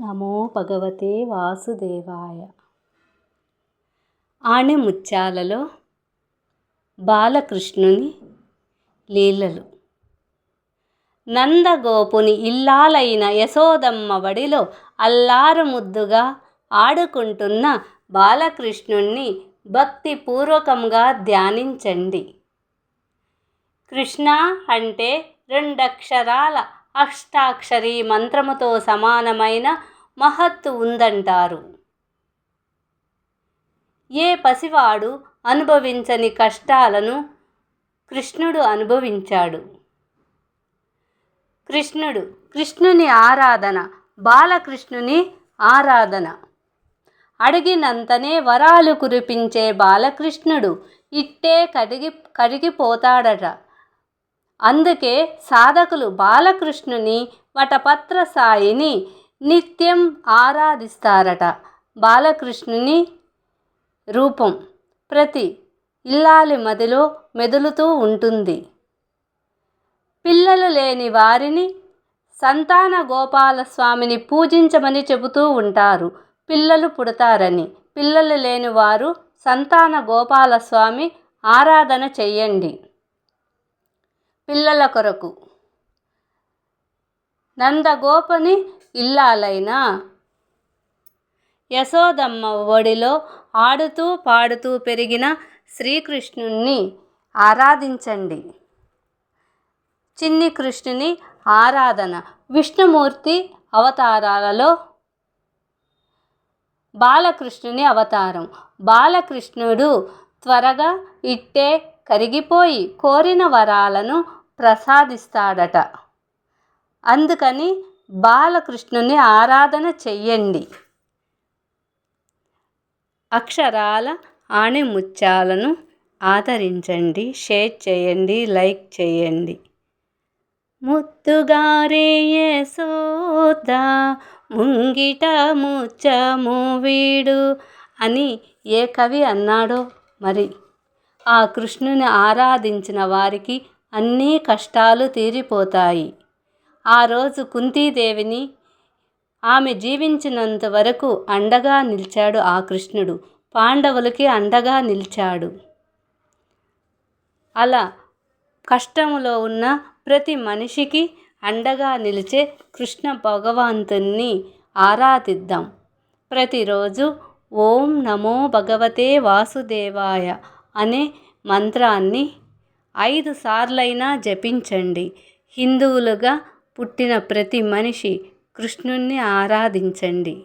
నమో భగవతే వాసుదేవాయ. ఆణిముత్యాలలో బాలకృష్ణుని లీలలు. నందగోపుని ఇల్లాలైన యశోదమ్మ వడిలో అల్లారు ముద్దుగా ఆడుకుంటున్న బాలకృష్ణుణ్ణి భక్తిపూర్వకంగా ధ్యానించండి. కృష్ణ అంటే రెండక్షరాల అష్టాక్షరి మంత్రముతో సమానమైన మహత్తు ఉందంటారు. ఏ పసివాడు అనుభవించని కష్టాలను కృష్ణుడు అనుభవించాడు. కృష్ణుడు కృష్ణుని ఆరాధన బాలకృష్ణుని ఆరాధన. అడిగినంతనే వరాలు కురిపించే బాలకృష్ణుడు ఇట్టే కడిగి కడిగిపోతాడట. అందుకే సాధకులు బాలకృష్ణుని వటపత్ర సాయిని నిత్యం ఆరాధిస్తారట. బాలకృష్ణుని రూపం ప్రతి ఇల్లాలి మదిలో మెదులుతూ ఉంటుంది. పిల్లలు లేని వారిని సంతాన గోపాలస్వామిని పూజించమని చెబుతూ ఉంటారు. పిల్లలు పుడతారని. పిల్లలు లేని వారు సంతాన గోపాలస్వామి ఆరాధన చెయ్యండి. పిల్లల కొరకు. నందగోపని ఇల్లాలైన. యశోదమ్మ ఒడిలో ఆడుతూ పాడుతూ పెరిగిన శ్రీకృష్ణుణ్ణి ఆరాధించండి. చిన్ని కృష్ణుని ఆరాధన విష్ణుమూర్తి అవతారాలలో బాలకృష్ణుని అవతారం. బాలకృష్ణుడు త్వరగా ఇట్టే కరిగిపోయి కోరిన వరాలను ప్రసాదిస్తాడట. అందుకని బాలకృష్ణుని ఆరాధన చెయ్యండి. అక్షరాల ఆణిముత్యాలను ఆదరించండి షేర్ చేయండి లైక్ చేయండి. ముత్తుగారే యశోద ముంగిట ముచ్చము వీడు అని ఏ కవి అన్నాడో మరి ఆ కృష్ణుని ఆరాధించిన వారికి అన్నీ కష్టాలు తీరిపోతాయి. ఆ రోజు కుంతీదేవిని ఆమె జీవించినంత వరకు అండగా నిలిచాడు ఆ కృష్ణుడు. పాండవులకి అండగా నిలిచాడు. అలా కష్టములో ఉన్న ప్రతి మనిషికి అండగా నిలిచే కృష్ణ భగవంతుణ్ణి ఆరాధిద్దాం. ప్రతిరోజు ఓం నమో భగవతే వాసుదేవాయ అనే మంత్రాన్ని ఐదు సార్లైనా జపించండి. హిందువులుగా పుట్టిన ప్రతి మనిషి కృష్ణుణ్ణి ఆరాధించండి.